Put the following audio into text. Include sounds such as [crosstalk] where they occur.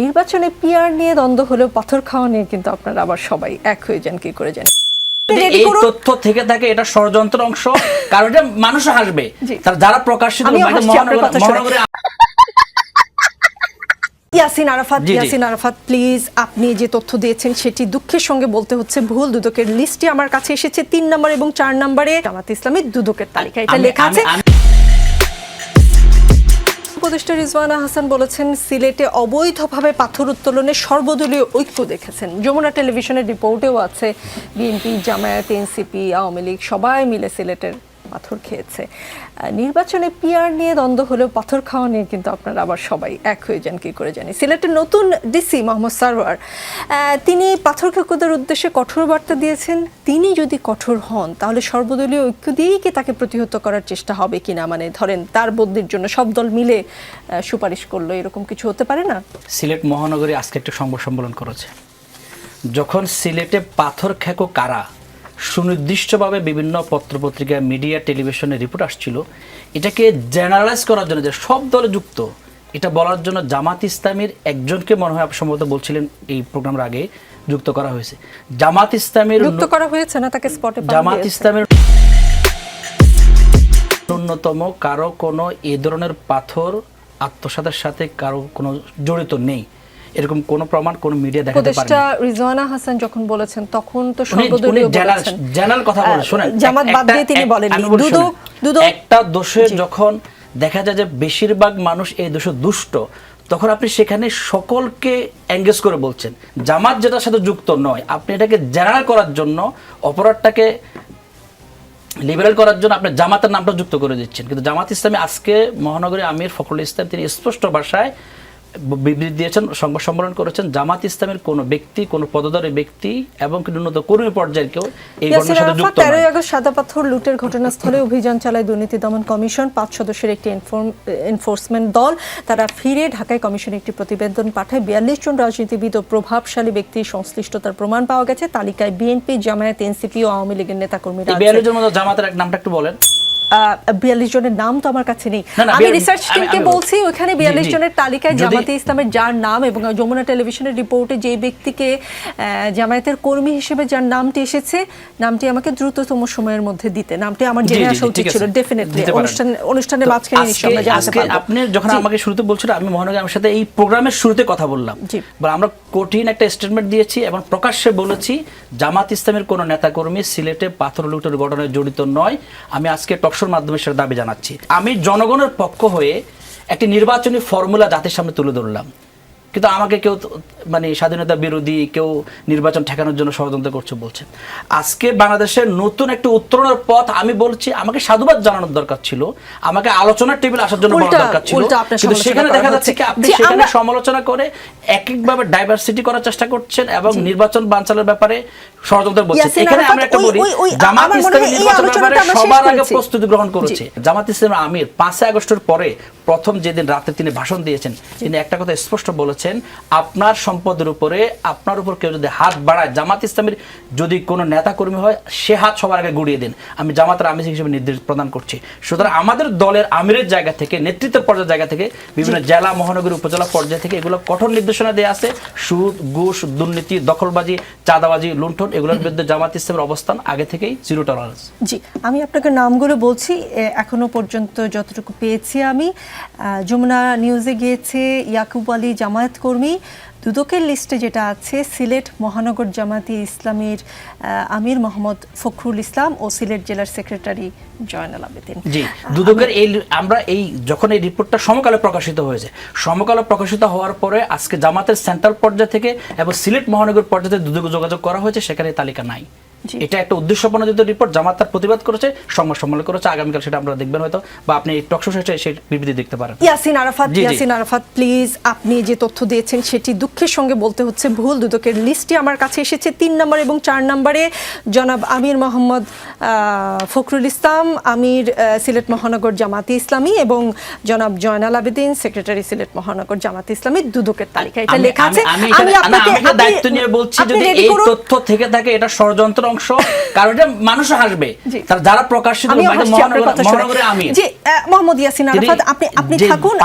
নির্বাচনে পিআর নিয়ে দ্বন্দ্ব হলেও পাথর খাওয়া নিয়ে কিন্তু আপনারা আবার সবাই এক হয়ে যান কি করে যান এই তথ্য থেকে থাকে এটা ষড়যন্ত্র অংশ। কারণ এটা মানুষ হাসবে। [laughs] যারা প্রকাশিত [laughs] ইয়াসিন আরাফাত। ইয়াসিন আরাফাত প্লিজ আপনি যে তথ্য দিয়েছেন সেটি দুঃখের সঙ্গে বলতে হচ্ছে ভুল। দুদকের লিস্টে আমার কাছে এসেছে তিন নম্বর এবং চার নম্বরে জামাত ইসলামের দুদকের তালিকা এটা লেখা আছে। উপদেষ্টা রিজওয়ানা হাসান বলেছেন, সিলেটে অবৈধভাবে পাথর উত্তোলনে সর্বদলীয় ঐক্য দেখেছেন। যমুনা টেলিভিশনের রিপোর্টেও আছে, বিএনপি, জামায়াত, এনসিপি, আওয়ামী লীগ, সবাই মিলে সিলেটের পাথর খেয়েছে। নির্বাচনে পিয়ার নিয়ে দ্বন্দ্ব হলেও পাথর খাওয়া নিয়ে কিন্তু আপনারা আবার সবাই এক হয়ে যান, কি করে জানি। সিলেটের নতুন ডিসি মোহাম্মদ সারওয়ার তিনি পাথর খেকুদের উদ্দেশ্যে কঠোর বার্তা দিয়েছেন। তিনি যদি কঠোর হন, তাহলে সর্বদলীয় ঐক্য দিয়েই কি তাকে প্রতিহত করার চেষ্টা হবে কিনা? মানে ধরেন, তার বদলির জন্য সব দল মিলে সুপারিশ করল, এরকম কিছু হতে পারে না? সিলেট মহানগরী আজকে একটা সংবাদ সম্মেলন করেছে। যখন সিলেটে পাথর খেকো কারা সুনির্দিষ্টভাবে বিভিন্ন পত্রপত্রিকা মিডিয়া টেলিভিশনে রিপোর্ট আসছিল। এটাকে জেনারেলাইজ করার জন্য যে সব দলে যুক্ত এটা বলার জন্য জামাত ইসলামের একজনকে মনে হয় সম্ভবত বলছিলেন এই প্রোগ্রামের আগে যুক্ত করা হয়েছে। জামাত ইসলামের যুক্ত করা হয়েছে না তাকে স্পটে জামাত ইসলামের ন্যূনতম কারও কোনো এ ধরনের পাথর আত্মসাতের সাথে কারও কোনো জড়িত নেই। এরকম কোনো প্রমাণ কোনো মিডিয়া দেখাতে পারে উপদেষ্টা রিজওয়ানা হাসান যখন বলেছেন তখন তো সর্বদলীয় বলেছেন। জেনারেল কথা বলে শুনেন জামাত বাদ দিয়ে তিনি বলেননি। দুদক দুদক একটা দোষে যখন দেখা যায় যে বেশিরভাগ মানুষ এই দোষে দুষ্ট তখন আপনি সেখানে সকলকে এঙ্গেজ করে বলছেন। জামাত যেটার সাথে যুক্ত নয় আপনি এটাকে জেনারেল করার জন্য অপরাধটাকে লিবারেল করার জন্য আপনি জামাতের নামটা যুক্ত করে দিচ্ছেন। কিন্তু জামাত ইসলামী আজকে মহানগরী আমির ফখরুল ইসলাম তিনি স্পষ্ট ভাষায় বিবৃতি দিয়েছেন সংবাদ সম্মেলন করেছেন জামাত ইসলামের কোনো ব্যক্তি কোনো পদধারী ব্যক্তি এবং কি ন্যূনতম কর্মী পর্যায়ের কেউ এই ঘটনার সাথে যুক্ত তেরোই আগস্ট সাদা পাথর লুটের ঘটনাস্থলে অভিযান চালায় দুর্নীতি দমন কমিশন। পাঁচ সদস্যের একটি এনফোর্সমেন্ট দল তারা ফিরে ঢাকায় কমিশনে একটি প্রতিবেদন পাঠায়। বিয়াল্লিশ জন রাজনীতিবিদ ও প্রভাবশালী ব্যক্তির সংশ্লিষ্টতার প্রমাণ পাওয়া গেছে। তালিকায় বিএনপি জামায়াত এনসিপি ও আওয়ামী লীগের নেতাকর্মীরা। বিয়াল্লিশ জন জামাতের এক নামটা একটু বলেন। বিয়াল্লিশ জনের নাম তো আমার কাছে নেই। আমি রিসার্চ টিমকে বলছি ওখানে বিয়াল্লিশ জনের তালিকায় জামাতে ইসলামের যার নাম এবং যমুনা টেলিভিশনের রিপোর্টে যে ব্যক্তিকে জামায়াতের কর্মী হিসেবে যার নামটি এসেছে নামটি আমাকে দ্রুততম সময়ের মধ্যে দিতে। নামটি আমার জেনে আসা উচিত ছিল ডেফিনেটলি অনুষ্ঠান অনুষ্ঠানের মাঝখানে আপনি যখন আমাকে শুরুতে বলছিল আমি মহানগর আমার সাথে এই প্রোগ্রামের শুরুতে কথা বললাম। আমরা কঠিন একটা স্টেটমেন্ট দিয়েছি এবং প্রকাশ্যে বলেছি জামাত ইসলামের কোনো নেতাকর্মী সিলেটে পাথর লুটের ঘটনায় জড়িত নয়। আমি আজকে টকশোর মাধ্যমে সেটা দাবি জানাচ্ছি। আমি জনগণের পক্ষ হয়ে একটি নির্বাচনী ফর্মুলা জাতির সামনে তুলে ধরলাম। কিন্তু আমাকে কেউ মানে স্বাধীনতা বিরোধী কেউ নির্বাচন ঠেকানোর জন্য ষড়যন্ত্র করছে বলছে। আজকে বাংলাদেশের নতুন একটা উত্তরণের পথ আমি বলছি আমাকে সাধুবাদ জানানোর দরকার ছিল। আমাকে আলোচনার টেবিল আসার জন্য দরকার ছিল। কিন্তু সেখানে দেখা যাচ্ছে কি আপনি সেখানে সমালোচনা করে এক একভাবে ডাইভার্সিটি করার চেষ্টা করছেন এবং নির্বাচন বানচালের ব্যাপারে ষড়যন্ত্র বলছেন। এখানে আমরা একটা বলি জামাত আমার ইসলামী এই নির্বাচনের আলোচনাটা ব্যাপারে সবার আগে প্রস্তুতি গ্রহণ করেছে। জামাত ইসলামের আমির পাঁচই আগস্টের পরে প্রথম যেদিন রাতে তিনি ভাষণ দিয়েছেন তিনি একটা কথা স্পষ্ট বলেছেন আপনার সম্পদের উপরে আপনার উপর কেউ যদি হাত বাড়ায় জামাত ইসলামের যদি কোনো নেতা কর্মী হয় সে হাত সবার আগে গুড়িয়ে দিন। আমি জামাতের আমির হিসেবে নির্দেশ প্রদান করছি। সুতরাং আমাদের দলের আমিরের জায়গা থেকে নেতৃত্ব পর্যায়ের জায়গা থেকে বিভিন্ন জেলা মহানগরী উপজেলা পর্যায় থেকে এগুলো কঠোর নির্দেশনা দেওয়া আছে। সুদ, ঘুষ, দুর্নীতি, দখলবাজি, চাঁদাবাজি, লুণ্ঠন, এগুলোর বিরুদ্ধে জামাত ইসলামের অবস্থান আগে থেকেই জিরো টলারেন্স জি, আমি আপনাকে নামগুলো বলছি এখনও পর্যন্ত যতটুকু পেয়েছি আমি। যমুনা নিউজে গিয়েছে ইয়াকুব আলী জামায়াত কর্মী দুদকের লিস্টে যেটা আছে, সিলেট মহানগর জামাতি ইসলামীর আমির মোহাম্মদ ফখরুল ইসলাম ও সিলেট জেলার সেক্রেটারি জয়নাল আবেদিন জি, দুদকের এই আমরা এই যখন এই রিপোর্টটা সমকালে প্রকাশিত হয়েছে, সমকালে প্রকাশিত হওয়ার পরে আজকে জামাতের সেন্ট্রাল পর্যায়ে থেকে এবং সিলেট মহানগর পর্যায়ে দুদক যোগাযোগ করা হয়েছে, সেখানে তালিকা নাই। এটা একটা উদ্দেশ্যপ্রণোদিত রিপোর্ট জামাত তার প্রতিবাদ করেছে সংবাদ সম্মেলন করেছে আগামীকাল সেটা আপনারা দেখবেন হয়তো বা আপনি এই টকশো শেষে সেই বিবৃতি দেখতে পারেন। ইয়াসিন আরাফাত। ইয়াসিন আরাফাত প্লিজ আপনি যে তথ্য দিয়েছেন সেটি দুঃখের সঙ্গে বলতে হচ্ছে ভুল। দুদকের লিস্টে আমার কাছে এসেছে তিন নম্বর এবং চার নম্বরে। জনাব আমির মোহাম্মদ ফখরুল ইসলাম আমির সিলেট মহানগর জামাতি ইসলামী এবং জনাব জয়নাল আবেদিন সেক্রেটারি সিলেট মহানগর জামাতি ইসলামী। দুদকের তালিকা এটা লেখা আছে। আমি- এখানে দায়িত্ব নিয়ে বলছি যদি এই তথ্য থেকে থাকে এটা ষড়যন্ত্র অংশ কারণ এটা মানুষ হাসবে। তার যারা প্রকাশিত। মহানগরে আমি জি মোহাম্মদ ইয়াসিন আরাফাত আপনি আপনি থাকুন।